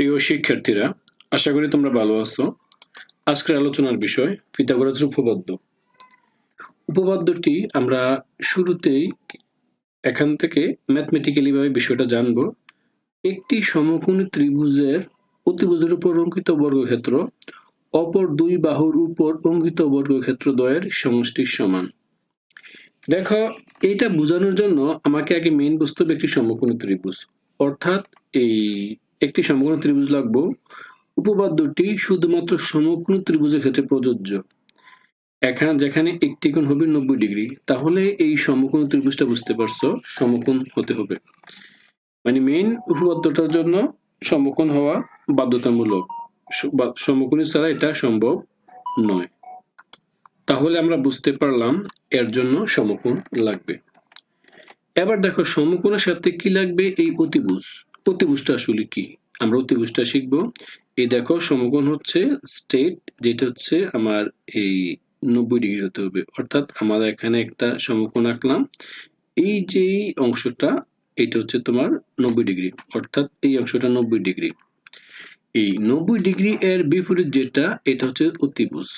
প্রিয় শিক্ষার্থীরা, আশা করি তোমরা ভালো আছো। আজকের আলোচনার বিষয় পিথাগোরাসের উপপাদ্য। উপপাদ্যটি আমরা শুরুতেই এখান থেকে ম্যাথমেটিক্যালি ভাবে বিষয়টা জানব। একটি সমকোণী ত্রিভুজের অতিভুজের উপর অঙ্কিত বর্গক্ষেত্র, অপর দুই বাহুর উপর অঙ্কিত বর্গক্ষেত্র দ্বয়ের সমষ্টির সমান। দেখো, এইটা বোঝানোর জন্য আমাকে আগে মেইন হবে একটি সমকোণী ত্রিভুজ। অর্থাৎ এই একটি সমকোণী ত্রিভুজ লাগবো। উপপাদ্যটি শুধুমাত্র সমকোণী ত্রিভুজের ক্ষেত্রে প্রযোজ্য। এখানে, যেখানে একটি কোণ হবে নব্বই ডিগ্রি, তাহলে এই সমকোণ ত্রিভুজটা বুঝতে পারছ, সমকোণ হতে হবে। মানে মেইন উপপাদ্যটার জন্য সমকোণ হওয়া বাধ্যতামূলক। সমকোণী ছাড়া এটা সম্ভব নয়। তাহলে আমরা বুঝতে পারলাম এর জন্য সমকোণ লাগবে। এবার দেখো, সমকোণের সাথে কি লাগবে এই অতিভুজ? অতিভুজটা আসলে কি? আমরা অতিভুজটা শিখব। এই দেখো, সমকোণ হচ্ছে স্টেট যেটা হচ্ছে আমার এই নব্বই ডিগ্রি হতে হবে। অর্থাৎ আমরা এখানে একটা সমকোণ আঁকলাম। এই যে অংশটা, এটা হচ্ছে তোমার নব্বই ডিগ্রি। অর্থাৎ এই অংশটা নব্বই ডিগ্রি। এই নব্বই ডিগ্রি এর বিপরীত যেটা, এটা হচ্ছে অতিভুজ।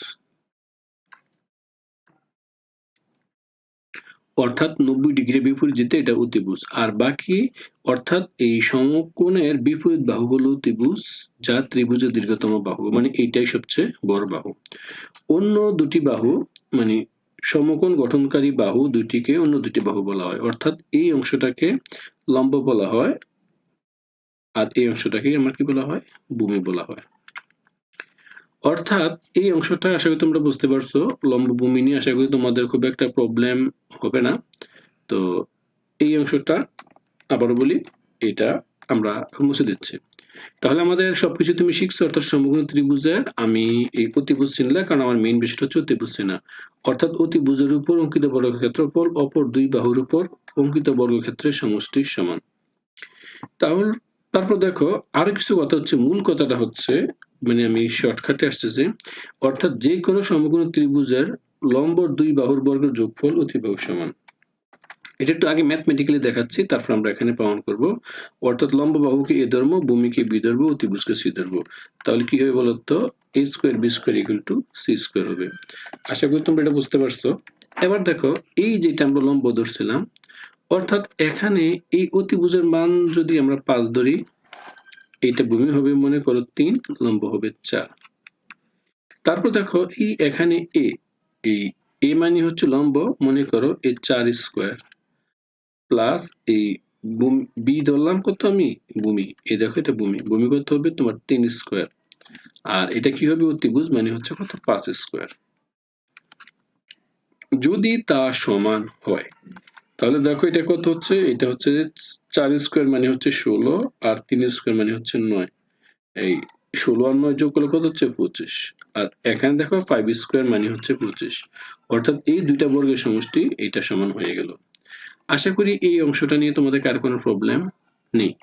অর্থাৎ নব্বই ডিগ্রি বিপরীত যেতে এটা অতিভুজ। আর বাকি, অর্থাৎ এই সমকোণের বিপরীত বাহু হলো অতিভুজ যা ত্রিভুজের দীর্ঘতম বাহু মানে এইটাই সবচেয়ে বড় বাহু। অন্য দুটি বাহু মানে সমকোণ গঠনকারী বাহু দুটিকে অন্য দুটি বাহু বলা হয়। অর্থাৎ এই অংশটাকে লম্ব বলা হয়, আর এই অংশটাকে আমার কি বলা হয়? ভূমি বলা হয়। অর্থাৎ এই অংশটা আশা করি তোমরা বুঝতে পারছ। লম্ব ভূমি নিয়ে আশা করি তোমাদের খুব একটা প্রবলেম হবে না। তো এই অংশটা আবারও বলি, এটা আমরা মুছে দিচ্ছি। তাহলে আমাদের সবকিছু তুমি শিখছো, অর্থাৎ সমগ্র ত্রিভুজের। আমি এই অতিভুজ চিনলে কারণ আমার মেইন বিষয়টা হচ্ছে অতিভুজ চেনা অর্থাৎ অতিভুজের উপর অঙ্কিত বর্গক্ষেত্রফল অপর দুই বাহুর উপর অঙ্কিত বর্গক্ষেত্রের সমষ্টির সমান। তাহলে, তারপর দেখো আরও কিছু কথা হচ্ছে, মূল কথাটা হচ্ছে মানে আমি শর্টকাটে আসতেছি। অর্থাৎ যে কোনো সমগ্র ত্রিভুজের লম্ব দুই বাহুর বর্গের যোগফল অতিবাহু সমান। এটা একটু আগে ম্যাথমেটিক্যালি দেখাচ্ছি, তারপর আমরা এখানে প্রমাণ করব। অর্থাৎ লম্ব বাহুকে এ ধর্ম, ভূমিকে বি ধরবো অতিভুজকে সি ধরবো তাহলে কি হবে বলতো? A square B square equal to C square হবে। আশা করি তোমরা এটা বুঝতে পারছ। এবার দেখো, এই যেটা আমরা লম্ব ধরছিলাম, অর্থাৎ এখানে এই অতিভুজের মান যদি আমরা পাঁচ ধরি এইটা ভূমি হবে মনে করো তিন, লম্ব হবে চার। তারপর দেখো, এই এখানে এ এই এ মানে হচ্ছে লম্ব, মনে করো এই চার স্কোয়ার প্লাস এই বি ধরলাম কত আমি? ভূমি। এ দেখো, এটা ভূমি। ভূমি কত হবে? তোমার তিন স্কোয়ার। আর এটা কি হবে? অতিভুজ মানে হচ্ছে কত? পাঁচ স্কোয়ার। যদি তা সমান হয়, তাহলে দেখো এটা কত হচ্ছে? এটা হচ্ছে স্কোয়ার মানে হচ্ছে ষোলো আর তিন স্কোয়ার মানে হচ্ছে নয়। এই ষোলো আর নয় যোগ করলে কত হচ্ছে? পঁচিশ। আর এখানে দেখো ফাইভ স্কোয়ার মানে হচ্ছে পঁচিশ। অর্থাৎ এই দুইটা বর্গের সমষ্টি এইটা সমান হয়ে গেল। আশা করি এই অংশটা নিয়ে তোমাদের কার কোনো প্রবলেম নেই।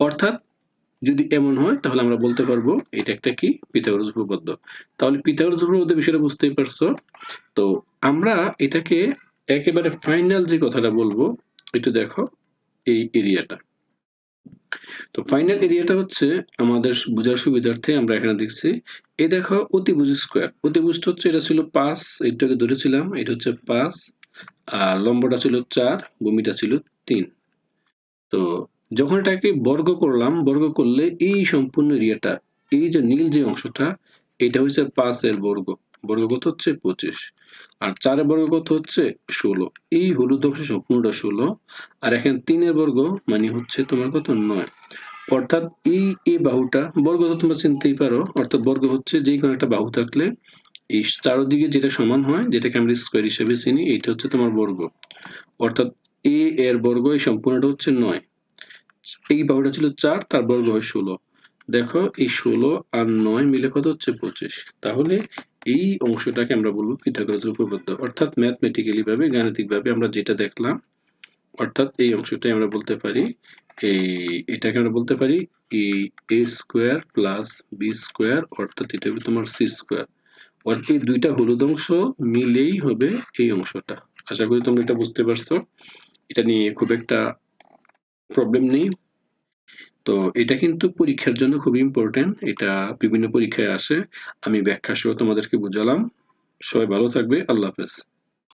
অর্থাৎ যদি এমন হয়, তাহলে আমরা বলতে পারব এটা একটা কি? পিথাগোরাস উপপাদ্য। তাহলে পিথাগোরাস উপপাদ্য বিষয়টা বুঝতেই পারছ। তো আমরা এটাকে একেবারে ফাইনাল যে কথাটা বলব, একটু দেখো। এই এরিয়াটা তো ফাইনাল এরিয়াটা হচ্ছে আমাদের বোঝার সুবিধার্থে আমরা এখানে দেখছি এ দেখো অতিভুজ স্কোয়ার অতিভুজটা হচ্ছে, এটা ছিল পাঁচ, এইটাকে ধরেছিলাম, এটা হচ্ছে পাঁচ, আর লম্বটা ছিল চার, ভূমিটা ছিল তিন। তো যখন এটাকে বর্গ করলাম, বর্গ করলে এই সম্পূর্ণ এরিয়াটা এই যে নীল যে অংশটা, এটা হচ্ছে পাঁচের বর্গ। বর্গ কত হচ্ছে পঁচিশ। আর চারের বর্গ কত হচ্ছে? ষোলো। এই হলুদ অংশ সম্পূর্ণটা ষোলো। আর এখানে তিনের বর্গ মানে হচ্ছে তোমার কত? নয়। অর্থাৎ এই এই বাহুটা বর্গ তো তোমরা চিনতেই পারো, অর্থাৎ বর্গ হচ্ছে যে কোনো একটা বাহু থাকলে এই চারোদিকে যেটা সমান হয়, যেটাকে আমরা স্কোয়ার হিসেবে চিনি, এইটা হচ্ছে তোমার বর্গ। অর্থাৎ এ এর বর্গ এই সম্পূর্ণটা হচ্ছে নয়। এই বাহুটা ছিল চার, তার বর্গ হয় ষোলো। দেখো, এই ষোলো আর নয় মিলে কত হচ্ছে? পঁচিশ। তাহলে এই অংশটাকে আমরা বলব পিথাগোরাসের উপপাদ্য অর্থাৎ ম্যাথমেটিক্যালি ভাবে গাণিতিক ভাবে আমরা যেটা দেখলাম, অর্থাৎ এই অংশটাই আমরা বলতে পারি, এই, এটাকে আমরা বলতে পারি এই A square plus B square অর্থাৎ এটা হবে তোমার সি স্কোয়ার অর্থাৎ এই দুইটা হলুদ অংশ মিলেই হবে এই অংশটা। আশা করি তোমরা এটা বুঝতে পারছ। এটা নিয়ে খুব একটা প্রবলেম নেই। তো এটা কিন্তু পরীক্ষার জন্য খুবই ইম্পর্টেন্ট এটা বিভিন্ন পরীক্ষায় আসে আমি ব্যাখ্যা সহ তোমাদেরকে বুঝালাম। সবাই ভালো থাকবে, আল্লাহ হাফেজ।